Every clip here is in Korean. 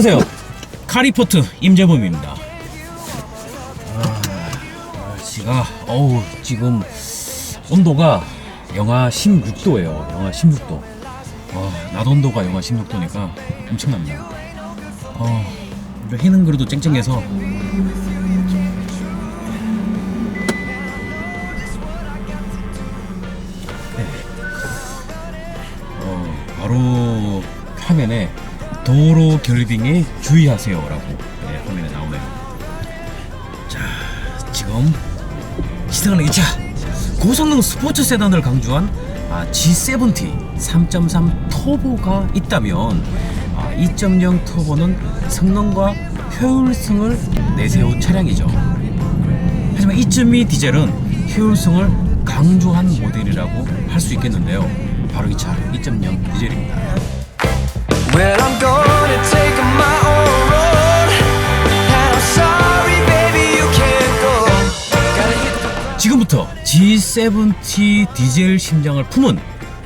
안녕하세요. 카리포트 임재범입니다. 아, 날씨가 어우 지금 온도가 영하 16도예요. 영하 16도. 와, 낮 온도가 영하 16도니까 엄청납니다. 어, 해는 그래도 쨍쨍해서 네. 어, 바로 화면에 도로 결빙에 주의하세요라고 네, 화면에 나오네요. 자, 지금 시승하는 이차 고성능 스포츠 세단을 강조한 아, G70 3.3 터보가 있다면 아, 2.0 터보는 성능과 효율성을 내세운 차량이죠. 하지만 2.2 디젤은 효율성을 강조한 모델이라고 할 수 있겠는데요. 바로 이 차 2.0 디젤입니다. 지금부터 G70 디젤 심장을 품은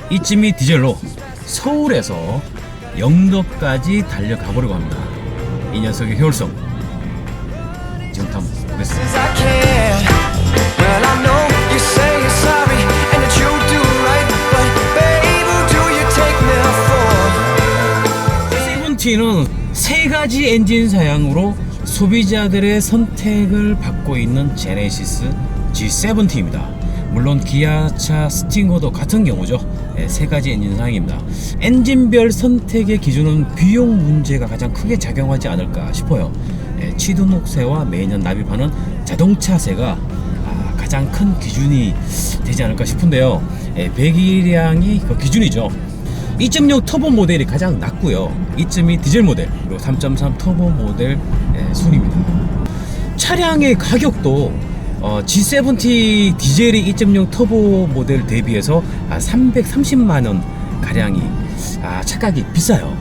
이쯤이 디젤로 서울에서 영덕까지 달려가 보려고 합니다. 이 녀석의 효율성 세븐티는 세 가지 엔진 사양으로 소비자들의 선택을 받고 있는 제네시스 G70입니다. 물론 기아차 스팅어도 같은 경우죠. 네, 세 가지 엔진 사양입니다. 엔진별 선택의 기준은 비용 문제가 가장 크게 작용하지 않을까 싶어요. 네, 취등록세와 매년 납입하는 자동차세가 아, 가장 큰 기준이 되지 않을까 싶은데요. 예, 배기량이 그 기준이죠. 2.0 터보 모델이 가장 낮고요. 2.2 디젤 모델 그리고 3.3 터보 모델 예, 순입니다. 차량의 가격도 어, G70 디젤이 2.0 터보 모델 대비해서 아, 330만 원 가량이 아, 차가격이 비싸요.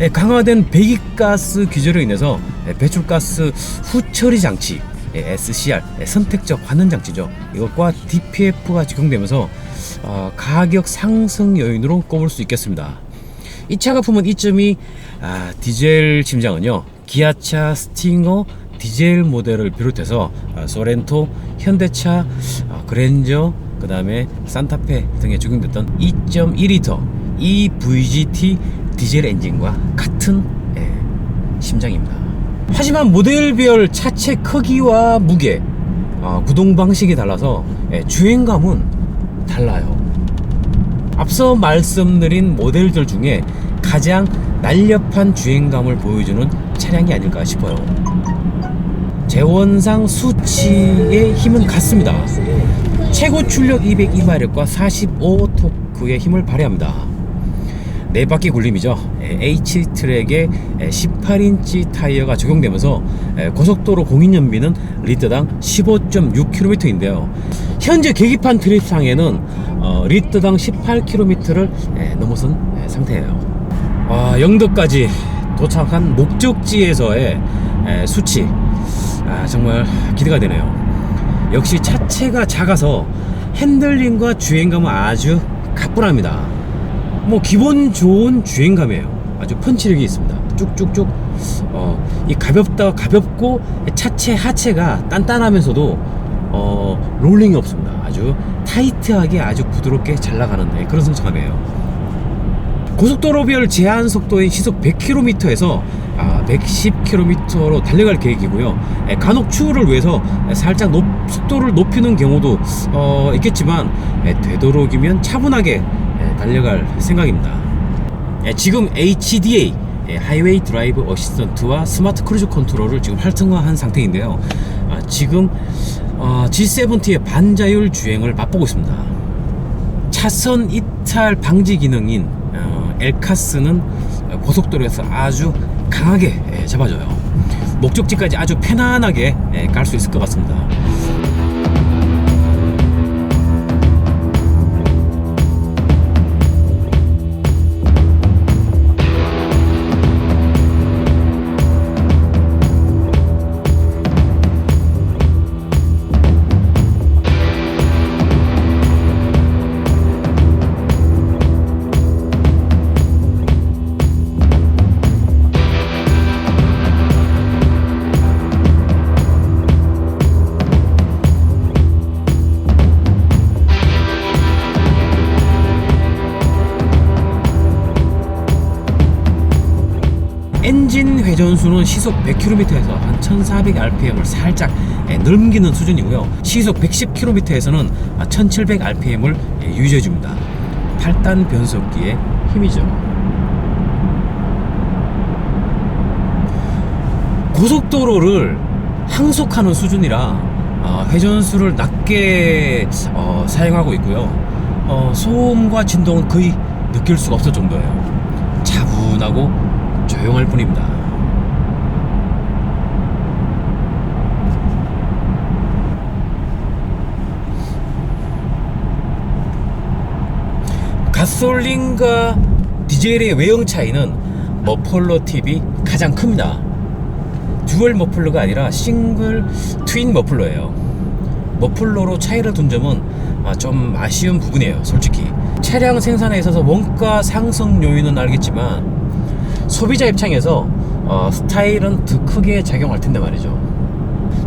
예, 강화된 배기가스 규제로 인해서 예, 배출가스 후처리 장치 예, SCR 예, 선택적 환원 장치죠. 이것과 DPF가 적용되면서 어, 가격 상승 요인으로 꼽을 수 있겠습니다. 이 차가 품은 2.2 아, 디젤 심장은요 기아차 스팅어 디젤 모델을 비롯해서 아, 소렌토, 현대차, 아, 그랜저, 그 다음에 산타페 등에 적용됐던 2.2리터 EVGT 디젤 엔진과 같은 예, 심장입니다. 하지만 모델별 차체 크기와 무게, 아, 구동 방식이 달라서 예, 주행감은 달라요. 앞서 말씀드린 모델들 중에 가장 날렵한 주행감을 보여주는 차량이 아닐까 싶어요. 재원상 수치의 힘은 같습니다. 최고 출력 202마력과 45토크의 힘을 발휘합니다. 네 바퀴 굴림이죠. H트랙에 18인치 타이어가 적용되면서 고속도로 공인 연비는 리터당 15.6km인데요. 현재 계기판 트립상에는 어, 리터당 18km를 넘어선 상태예요. 아, 영덕까지 도착한 목적지에서의 에, 수치 아, 정말 기대가 되네요. 역시 차체가 작아서 핸들링과 주행감은 아주 가뿐합니다. 뭐 기본 좋은 주행감이에요. 아주 펀치력이 있습니다. 쭉쭉쭉 어, 이 가볍다 가볍고 차체 하체가 단단하면서도 어, 롤링이 없습니다. 아주 타이트하게 아주 부드럽게 잘 나가는데 그런 성차감이에요. 고속도로별 제한 속도인 시속 100km에서 아, 110km로 달려갈 계획이고요. 에, 간혹 추월을 위해서 에, 살짝 높, 속도를 높이는 경우도 어, 있겠지만 에, 되도록이면 차분하게 에, 달려갈 생각입니다. 에, 지금 HDA 에, 하이웨이 드라이브 어시스턴트와 스마트 크루즈 컨트롤을 지금 활성화한 상태인데요. 아, 지금 어, G70의 반자율 주행을 맛보고 있습니다. 차선 이탈 방지 기능인 어, 엘카스는 고속도로에서 아주 강하게 예, 잡아줘요. 목적지까지 아주 편안하게 예, 갈수 있을 것 같습니다. 회전수는 시속 100km에서 한 1400rpm을 살짝 예, 넘기는 수준이고요. 시속 110km에서는 1700rpm을 예, 유지해줍니다. 8단 변속기의 힘이죠. 고속도로를 항속하는 수준이라 어, 회전수를 낮게 어, 사용하고 있고요. 어, 소음과 진동은 거의 느낄 수가 없을 정도예요. 차분하고 조용할 뿐입니다. 가솔린과 디젤의 외형 차이는 머플러 팁이 가장 큽니다. 듀얼 머플러가 아니라 싱글 트윈 머플러예요. 머플러로 차이를 둔 점은 아, 좀 아쉬운 부분이에요, 솔직히. 차량 생산에 있어서 원가 상승 요인은 알겠지만 소비자 입장에서 어, 스타일은 더 크게 작용할 텐데 말이죠.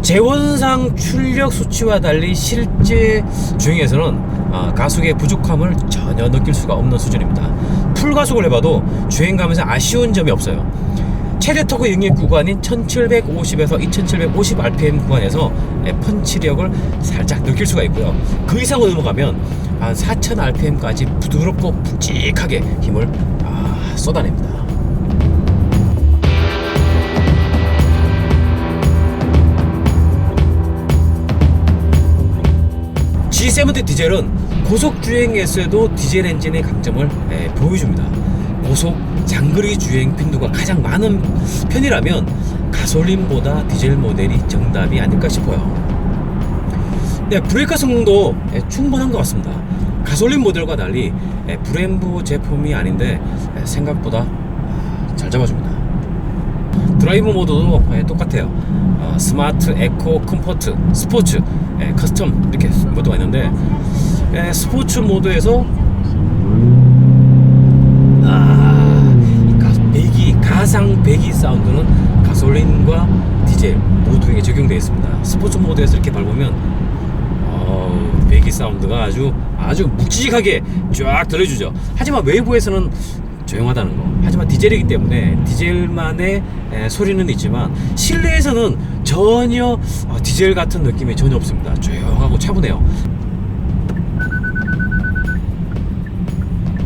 재원상 출력 수치와 달리 실제 주행에서는 아, 가속의 부족함을 전혀 느낄 수가 없는 수준입니다. 풀 가속을 해봐도 주행감에서 아쉬운 점이 없어요. 최대 토크 영역 구간인 1750에서 2750 rpm 구간에서 예, 펀치력을 살짝 느낄 수가 있고요. 그 이상으로 넘어가면 한 4000 rpm까지 부드럽고 묵직하게 힘을 아, 쏟아냅니다. G70 디젤은 고속 주행에서도 디젤 엔진의 강점을 예, 보여줍니다. 고속 장거리 주행 빈도가 가장 많은 편이라면 가솔린보다 디젤 모델이 정답이 아닐까 싶어요. 네, 브레이크 성능도 예, 충분한 것 같습니다. 가솔린 모델과 달리 예, 브렘보 제품이 아닌데 예, 생각보다 아, 잘 잡아줍니다. 드라이브 모드도 예, 똑같아요. 어, 스마트, 에코, 컴포트, 스포츠, 예, 커스텀 이렇게 모드가 있는데 예, 스포츠 모드에서 아, 배기 가상 배기 사운드는 가솔린과 디젤 모두에게 적용되어 있습니다. 스포츠 모드에서 이렇게 밟으면 어, 배기 사운드가 아주 아주 묵직하게 쫙 들려주죠. 하지만 외부에서는 조용하다는 거. 하지만 디젤이기 때문에 디젤만의 에, 소리는 있지만 실내에서는 전혀 어, 디젤 같은 느낌이 전혀 없습니다. 조용하고 차분해요.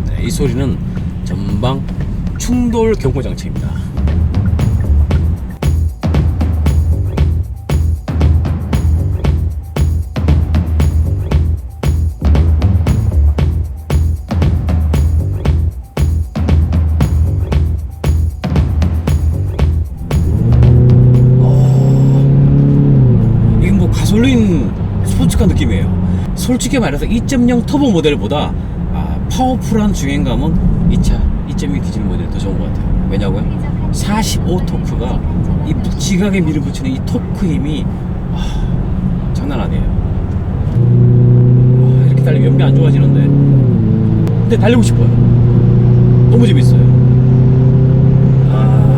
네, 이 소리는 전방 충돌 경고 장치입니다. 솔직히 말해서 2.0 터보 모델보다 아, 파워풀한 주행감은 2차 2.2 디젤 모델이 더 좋은 것 같아요. 왜냐고요? 45 토크가 이 묵직하게 밀어붙이는 이 토크 힘이 아, 장난 아니에요. 아, 이렇게 달리면 연비 안 좋아지는데 근데 달리고 싶어요. 너무 재밌어요. 아,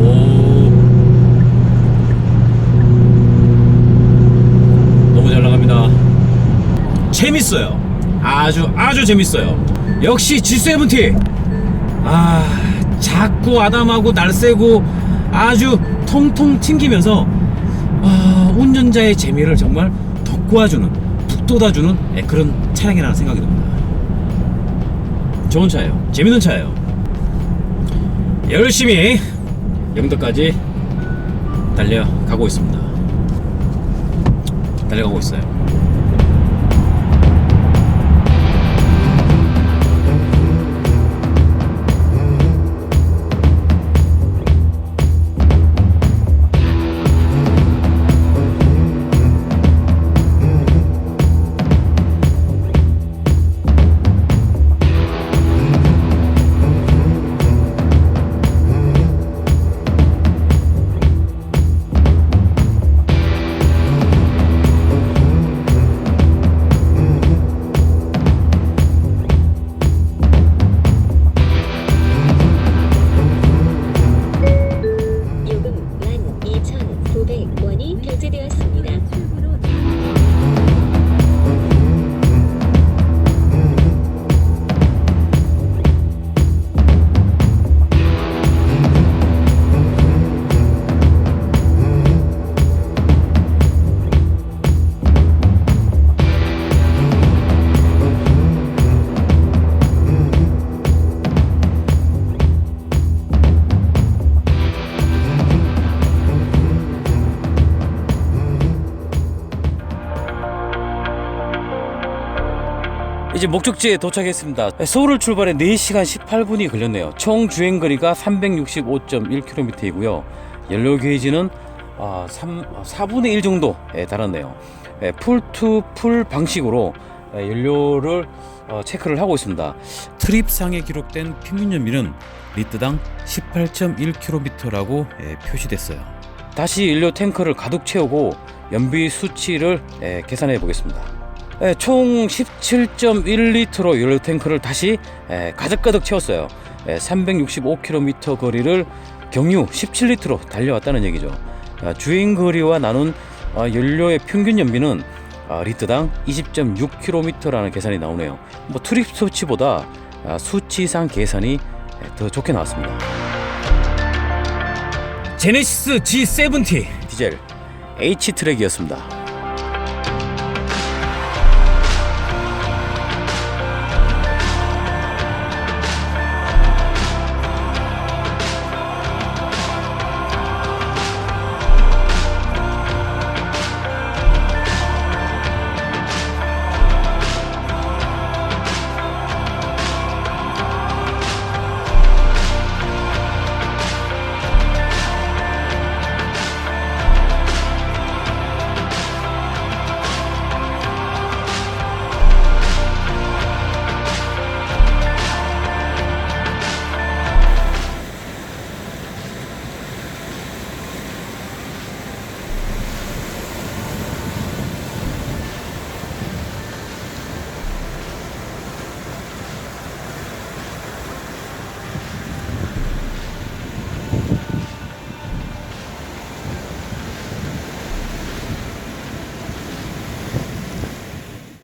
오. 너무 잘 나갑니다. 재밌어요. 아주 아주 재밌어요. 역시 G70. 아 작고 아담하고 날쌔고 아주 통통 튕기면서 아, 운전자의 재미를 정말 돋구어주는 북돋아주는 예, 그런 차량이라는 생각이 듭니다. 좋은 차예요. 재밌는 차예요. 열심히 영도까지 달려가고 있습니다. 달려가고 있어요. 이제 목적지에 도착했습니다. 서울을 출발해 4시간 18분이 걸렸네요. 총 주행 거리가 365.1km이고요. 연료 게이지는 아, 3, 4분의 1 정도에 달았네요. 풀투풀 방식으로 에, 연료를 어, 체크를 하고 있습니다. 트립상에 기록된 평균 연비는 리터당 18.1km라고 표시됐어요. 다시 연료 탱크를 가득 채우고 연비 수치를 에, 계산해 보겠습니다. 에, 총 17.1리터로 연료 탱크를 다시 에, 가득가득 채웠어요. 에, 365km 거리를 경유 17리터로 달려왔다는 얘기죠. 아, 주행 거리와 나눈 아, 연료의 평균 연비는 아, 리터당 20.6km라는 계산이 나오네요. 뭐 트립 수치보다 아, 수치상 계산이 더 좋게 나왔습니다. 제네시스 G70 디젤 H 트랙이었습니다.